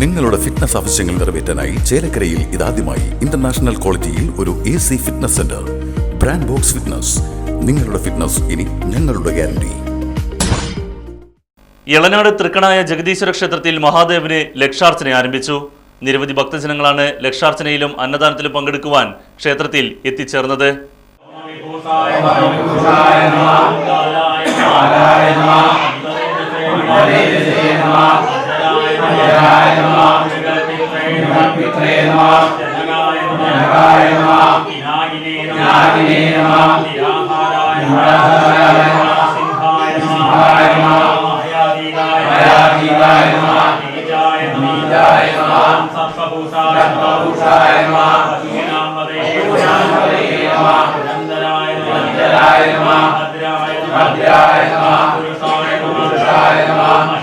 നിങ്ങളുടെ ഫിറ്റ്നസ് ആവശ്യങ്ങൾ നിറവേറ്റാനായി ചേലക്കരയിൽ ഇതാദ്യമായി ഇന്റർനാഷണൽ ക്വാളിറ്റിയിൽ ഒരു A C fitness centre brand box fitness നിങ്ങളുടെ ഫിറ്റ്നസ് ഇനി ഞങ്ങളുടെ ഗ്യാരണ്ടി ഇളനാട് തൃക്കണായ ജഗദീശ്വര ക്ഷേത്രത്തിൽ മഹാദേവന് ലക്ഷാർച്ചന ആരംഭിച്ചു നിരവധി ഭക്തജനങ്ങളാണ് ലക്ഷാർച്ചനയിലും അന്നദാനത്തിലും പങ്കെടുക്കുവാൻ ക്ഷേത്രത്തിൽ എത്തിച്ചേർന്നത് यज्ञाय नमः पित्रे नमः यज्ञाय नमः यागिने नमः निराहाराय नमः सिंहाय नमः हयादीताय नमः निजाय नमः निजाय नमः सत्वभूषाय सत्वभूषाय नमः पशूनामदे नमः नंदनाय नमः नंदनाय नमः भद्राय नमः भद्राय नमः पुरुषाय नमः पुरुषाय नमः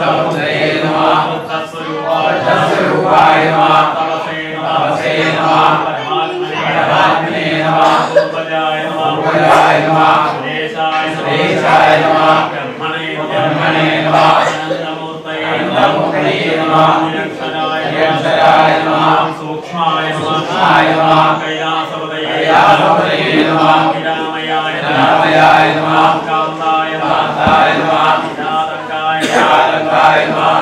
समुद्रे नमः तत्स्वरूपाय नमः तपसे नमः परमात्मने नमः उपजाय नमः उपजाय नमः देशाय देशाय नमः ब्रह्मणे ब्रह्मणे नमः अनन्तमूर्तये अनन्तमूर्तये नमः निरक्षराय निरक्षराय नमः सूक्ष्माय सूक्ष्माय नमः कैलासपदये कैलासपदये नमः विरामयाय विरामयाय नमः कान्ताय कान्ताय नमः സൂക്ഷ്മായ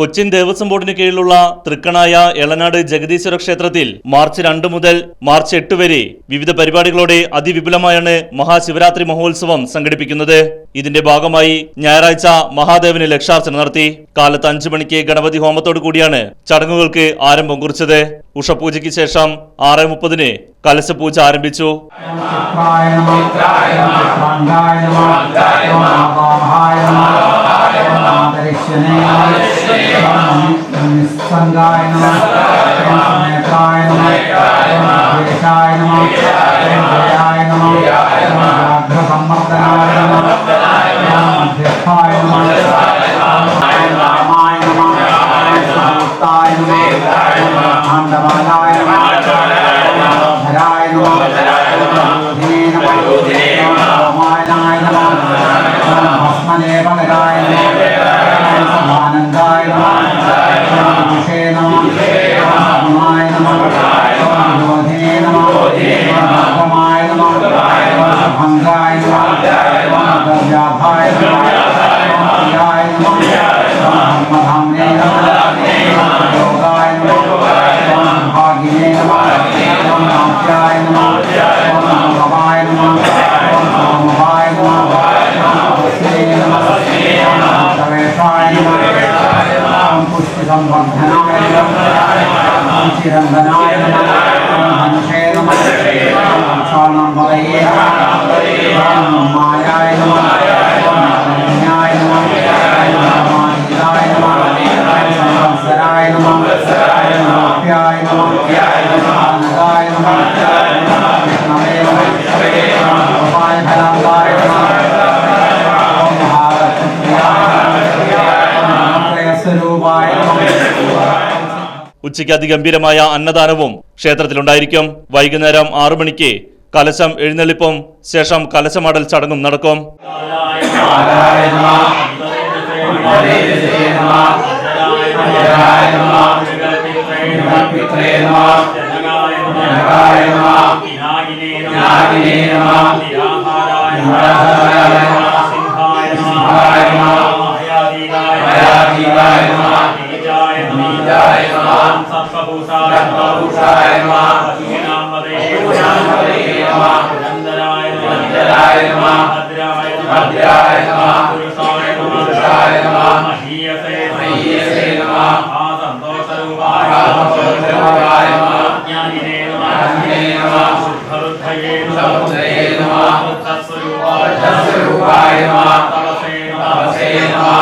കൊച്ചിൻ ദേവസ്വം ബോർഡിന് കീഴിലുള്ള തൃക്കണായ എളനാട് ജഗദീശ്വര ക്ഷേത്രത്തിൽ മാർച്ച് രണ്ട് മുതൽ മാർച്ച് എട്ട് വരെ വിവിധ പരിപാടികളോടെ അതിവിപുലമായാണ് മഹാശിവരാത്രി മഹോത്സവം സംഘടിപ്പിക്കുന്നത് ഇതിന്റെ ഭാഗമായി ഞായറാഴ്ച മഹാദേവന് ലക്ഷാർച്ചന നടത്തി കാലത്ത് അഞ്ചു മണിക്ക് ഗണപതി ഹോമത്തോടു കൂടിയാണ് ചടങ്ങുകൾക്ക് ആരംഭം കുറിച്ചത് ഉഷപൂജയ്ക്ക് ശേഷം ആറ് മുപ്പതിന് കലശപൂജ ആരംഭിച്ചു Jai Namah Jai Namah संवर्धनाय श्रीरंगनाय हंसे नमः क्षाणं वरये मायाय नमः ഉച്ചയ്ക്ക് അതിഗംഭീരമായ അന്നദാനവും ക്ഷേത്രത്തിലുണ്ടായിരിക്കും. വൈകുന്നേരം ആറു മണിക്ക് കലശം എഴുന്നള്ളിപ്പും ശേഷം കലശമാടൽ ചടങ്ങും നടക്കും. भद्राय नमः। भद्राय नमः। पुरुषाय नमः। महीयसे नमः। आसन्तोषरूपाय नमः। ज्ञानिने नमः। शुद्धरुद्धये नमः। बुद्धस्वरूपाय नमः। तपसे नमः।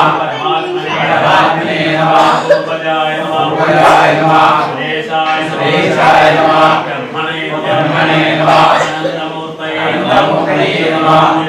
परमात्मने नमः। उपजाय नमः। उपजाय नमः। सुरेशाय सुरेशाय नमः। നമഃ.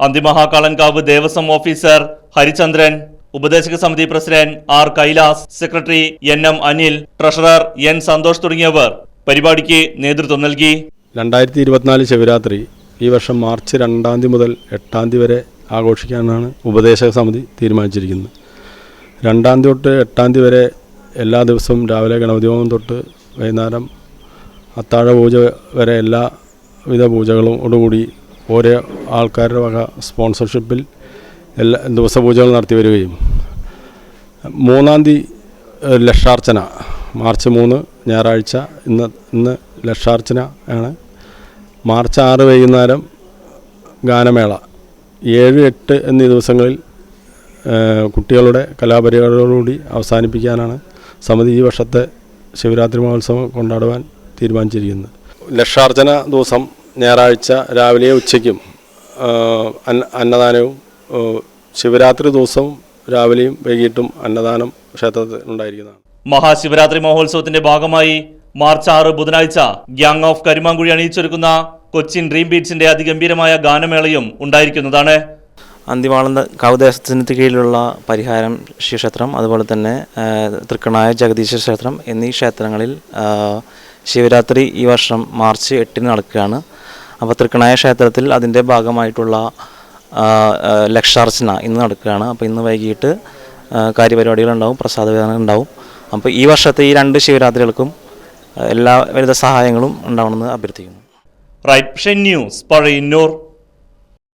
അന്തിമഹാകാളൻകാവ് ദേവസ്വം ഓഫീസർ ഹരിചന്ദ്രൻ ഉപദേശക സമിതി president R Kailas secretary N M Anil treasurer N Santhosh തുടങ്ങിയവർ പരിപാടിക്ക് നേതൃത്വം നൽകി. രണ്ടായിരത്തി ഇരുപത്തിനാല് ശിവരാത്രി ഈ വർഷം മാർച്ച് രണ്ടാം തീയതി മുതൽ എട്ടാം തീയതി വരെ ആഘോഷിക്കാനാണ് ഉപദേശക സമിതി തീരുമാനിച്ചിരിക്കുന്നത്. രണ്ടാം തീയതി തൊട്ട് എട്ടാം തീയതി വരെ എല്ലാ ദിവസവും രാവിലെ ഗണപതി തൊട്ട് വൈകുന്നേരം അത്താഴ പൂജ വരെ എല്ലാവിധ പൂജകളോടുകൂടി ഓരോ ആൾക്കാരുടെ വക സ്പോൺസർഷിപ്പിൽ എല്ലാ ദിവസപൂജകൾ നടത്തി വരികയും. മൂന്നാം തീയതി ലക്ഷാർച്ചന. മാർച്ച് മൂന്ന് ഞായറാഴ്ച ഇന്ന് ഇന്ന് ലക്ഷാർച്ചന ആണ്. മാർച്ച് ആറ് വൈകുന്നേരം ഗാനമേള. ഏഴ് എട്ട് എന്നീ ദിവസങ്ങളിൽ കുട്ടികളുടെ കലാപരിപാടികളോടുകൂടി അവസാനിപ്പിക്കാനാണ് സമിതി ഈ വർഷത്തെ ശിവരാത്രി മഹോത്സവം കൊണ്ടാടുവാൻ തീരുമാനിച്ചിരിക്കുന്നത്. ലക്ഷാർച്ചന ദിവസം ഞായറാഴ്ച രാവിലെ ഉച്ചയ്ക്കും അന്ന- അന്നദാനവും ശിവരാത്രി ദിവസവും രാവിലെയും വൈകിട്ടും അന്നദാനം ക്ഷേത്രത്തിൽ ഉണ്ടായിരിക്കുന്നതാണ്. മഹാശിവരാത്രി മഹോത്സവത്തിന്റെ ഭാഗമായി മാർച്ച് ആറ് ബുധനാഴ്ച ഗ്യാങ് ഓഫ് കരിമാങ്കുഴി അണിയിച്ചൊരുക്കുന്ന കൊച്ചിൻ ഡ്രീം ബീറ്റ്സിന്റെ അതിഗംഭീരമായ ഗാനമേളയും ഉണ്ടായിരിക്കുന്നതാണ്. അന്തിമാളന്ത കാവുദേശത്തിന് കീഴിലുള്ള പരിഹാരം ശിവക്ഷേത്രം അതുപോലെ തന്നെ തൃക്കണായ ജഗദീശ്വര ക്ഷേത്രം എന്നീ ക്ഷേത്രങ്ങളിൽ ശിവരാത്രി ഈ വർഷം മാർച്ച് എട്ടിന് നടക്കുകയാണ്. അപ്പോൾ തൃക്കണായ ക്ഷേത്രത്തിൽ അതിന്റെ ഭാഗമായിട്ടുള്ള ലക്ഷാർച്ചന ഇന്ന് നടക്കുകയാണ്. അപ്പോൾ ഇന്ന് വൈകിട്ട് കാര്യപരിപാടികളുണ്ടാവും പ്രസാദ വിതരണം ഉണ്ടാവും. അപ്പോൾ ഈ വർഷത്തെ ഈ രണ്ട് ശിവരാത്രികൾക്കും എല്ലാ എല്ലാവിധ സഹായങ്ങളും ഉണ്ടാവണമെന്ന് അഭ്യർത്ഥിക്കുന്നു. Right news Pazhayannur.